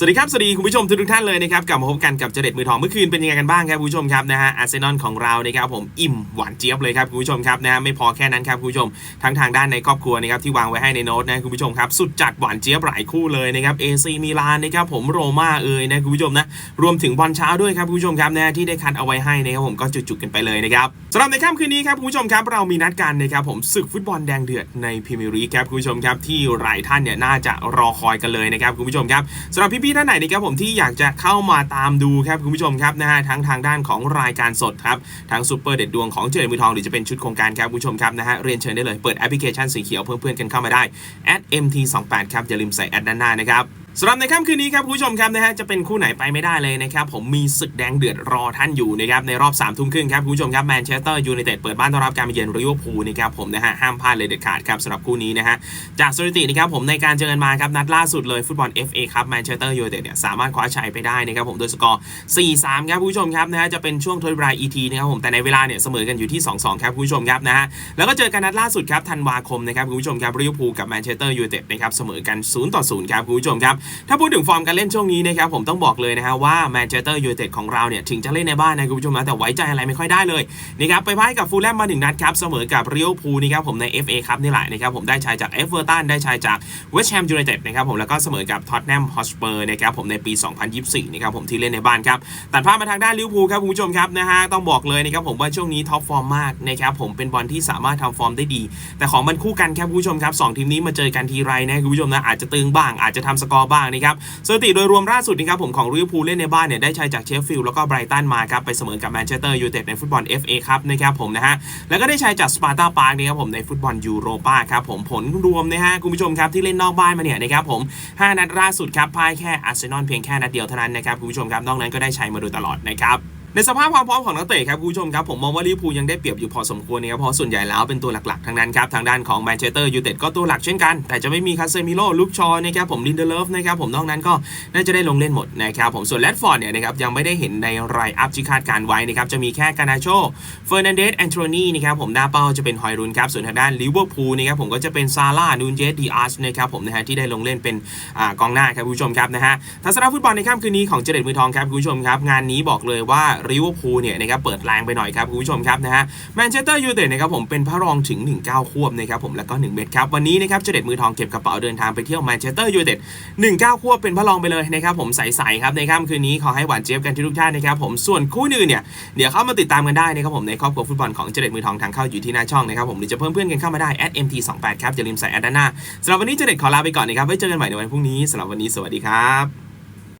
สวัสดีครับ สวัสดีคุณผู้ชมทุกท่านเลยนะครับ กลับมาพบกันกับเจเด็ดมือทองเมื่อคืนเป็นยังไงกันบ้างครับคุณผู้ชมครับนะฮะอาร์เซนอลของเรานะครับผมอิ่มหวานเจี๊ยบเลยครับคุณผู้ชมครับนะฮะไม่พอแค่นั้นครับคุณผู้ชมทั้งทางด้านในครอบครัวนะครับที่วางไว้ให้ในโน้ตนะคุณผู้ชมครับสุดจัดหวานเจี๊ยบหลายคู่เลยนะครับเอซีมิลานนะครับผมโรม่าเอ่ยนะคุณผู้ชมนะรวมถึงบอลเช้าด้วยครับคุณผู้ชมครับนะฮะที่ได้คัดเอาไว้ให้นะครับผมก็จุกๆกันไปเลยนะครับสำหรับในค่ำคืนนี้ครับคุณผู้ชมครับเรามีนัดกันนะครับผมศึกฟุตบอลแดงเดือดในพรีเมียร์ลีกครับคุณผู้ชมครับที่หลายท่านเนี่ยน่าจะรอคอยกันเลยนะครับคุณผู้ชมครับสำหรับพี่ๆท่านไหนนะครับผมที่อยากจะเข้ามาตามดูครับคุณผู้ชมครับนะฮะทั้งทางด้านของรายการสดครับทั้งซูเปอร์เด็ดดวงของเจริญมือทองหรือจะเป็นชุดโครงการครับคุณผู้ชมครับนะฮะเรียนเชิญได้เลยเปิดแอปพลิเคชันสีเขียวเพื่อนๆกันเข้ามาได้ @mt28 ครับอย่าลืมใส่แอดด้านหน้านะครับ สำหรับในค่ำคืนนี้ครับคุณผู้ชมครับนะฮะจะเป็นคู่ไหนไปไม่ได้เลยนะครับผมมีศึกแดงเดือดรอท่านอยู่นะครับในรอบ3ามทุ่มครึ่งครับคุณผู้ชมครับแมนเชสเตอร์ยูไนเต็ดเปิดบ้านต้อนรับการมาเยือนริเวอร์พูลนะครับผมนะฮะห้ามพลาดเลยเด็ดขาดครับสำหรับคู่นี้นะฮะจากสถิตินะครับผมในการเจอกันมาครับนัดล่าสุดเลยฟุตบอล FA ครับแมนเชสเตอร์ยูไนเต็ดเนี่ยสามารถคว้าชัยไปได้นะครับผมโดยสกอร์ 4-3 ครับคุณผู้ชมครับนะฮะจะเป็นช่วงทดเวลา ET นะครับผมแต่ในเวลาเนี่ยเสมอกันอยู่ที่ 2-2 ครับผู้ชมครับนะฮะแล้วก็เจอกันนัดล่าสุดครับธันวาคมนะครับผู้ชมครับริเวอร์พูลกับแมนเชสเตอร์ยูไนเต็ดนะครับเสมอกัน0-0ครับคุณผู้ชมครับถ้าพูดถึงฟอร์มการเล่นช่วงนี้นะครับผมต้องบอกเลยนะฮะว่าแมนเชสเตอร์ยูไนเต็ดของเราเนี่ยถึงจะเล่นในบ้านนะคุณผู้ชมนะแต่ไว้ใจอะไรไม่ค่อยได้เลยนะครับไปพ่ายกับฟูลแลมมาหนึ่งนัดครับเสมอกับเริเวพูลนะครับผมใน FA ครับนี่แหละนะครับผมได้ชัยจากเอฟเวอร์ตันได้ชัยจากเวสต์แฮมยูไนเต็ดนะครับผมแล้วก็เสมอกับท็อตแนมฮอสเปอร์นะครับผมในปี 2024นะครับผมที่เล่นในบ้านครับตัดภาพมาทางด้านลิเวอร์พูลครับคุณผู้ชมครับนะฮะต้องบอกเลยนะครับผมว่าช่วงนี้ท็อปฟอร์มมากนะครับผมเป็นบอลที่สามารถทำฟอร์มได้ดี แต่ของมันคู่กันครับคุณผู้ชมครับสองทีมนี้มาเจอกันทีไรนะคุณผู้ชมนะอาจจะตึงบ้างอาจจะทำสกอร์บ้างนะครับสถิติโดยรวมล่าสุดนะครับผมของลิเวอร์พูลเล่นในบ้านเนี่ยได้ชัยจากเชฟฟิลด์แล้วก็ไบรตันมาครับไปเสมอกับแมนเชสเตอร์ยูไนเต็ดในฟุตบอล FA ครับนะครับผมนะฮะแล้วก็ได้ชัยจากสปาร์ตาปาร์กนะครับผมในฟุตบอลยูโรปาครับผมผลรวมนะฮะคุณผู้ชมครับที่เล่นนอกบ้านมาเนี่ยนะครับผม 5 นัดล่าสุดครับพ่ายแค่อาร์เซนอลเพียงแค่นัดเดียวเท่านั้นนะครับคุณผู้ชมครับนอกนั้นก็ได้ชัยมาโดยตลอดนะครับ ในสภาพความพร้อมของนักเตะครับคุณผู้ชมครับผมมองว่าลิเวอร์พูลยังได้เปรียบอยู่พอสมควรนะครับเพราะส่วนใหญ่แล้วเป็นตัวหลักๆทั้งนั้นครับทางด้านของแมนเชสเตอร์ยูไนเต็ดก็ตัวหลักเช่นกัน แต่จะไม่มีคาเซมิโลลุกชอนะครับผมลินเดเลฟนะครับผมนอกนั้นก็น่าจะได้ลงเล่นหมดนะครับผมส่วนแรดฟอร์ดเนี่ยนะครับยังไม่ได้เห็นในรายอัพที่คาดการไว้นะครับจะมีแค่กานาโชเฟอร์นันเดสแอนโทนีนะครับผมหน้าเป้าจะเป็นฮอยรุนครับส่วนทางด้านลิเวอร์พูลนะครับผมก็จะเป็นซาร่านูนเจสดีอาร์ชนะครับผมนะฮะที่ได้ลงเล่นเป็นอ่ากองหน้าครับคุณผู้ชมครับนะฮะทัศนฟุตบอลในค่ำคืนนี้ของเจเด็ดมือทองครับคุณผู้ชมครับงานนี้บอกเลยว่าลิเวอร์พูลเนี่ยนะครับเปิดแรงไปหน่อยครับคุณผู้ชมครับนะฮะแมนเชสเตอร์ยูไนเต็ดนะครับผมเป็นพระรองถึง 19 ควบนะครับผมแล้วก็ 1 เม็ดครับวันนี้นะครับเจเด็ดมือทองเก็บกระเป๋าเดินทางไปเที่ยวแมนเชสเตอร์ยูไนเต็ด19 ควบเป็นพระรองไปเลยนะครับผมใสๆครับในค่ำคืนนี้ขอให้หวานเจี๊ยบกันทุกท่านนะครับผมส่วนคู่อื่นเนี่ยเดี๋ยวเข้ามาติดตามกันได้นะครับผมในครอบครัวฟุตบอลของเจเด็ดมือทองทางเข้าอยู่ที่หน้าช่องนะครับผมหรือจะเพิ่มเพื่อนกันเข้ามาได้ @mt28 ครับอย่าลืมใส่แอดด้านหน้าสำหรับวันนี้เจเด็ดขอลาไปก่อนนะครับไว้เจอกันใหม่ในวันพรุ่งนี้สำหรับวันนี้สวัสดีครับ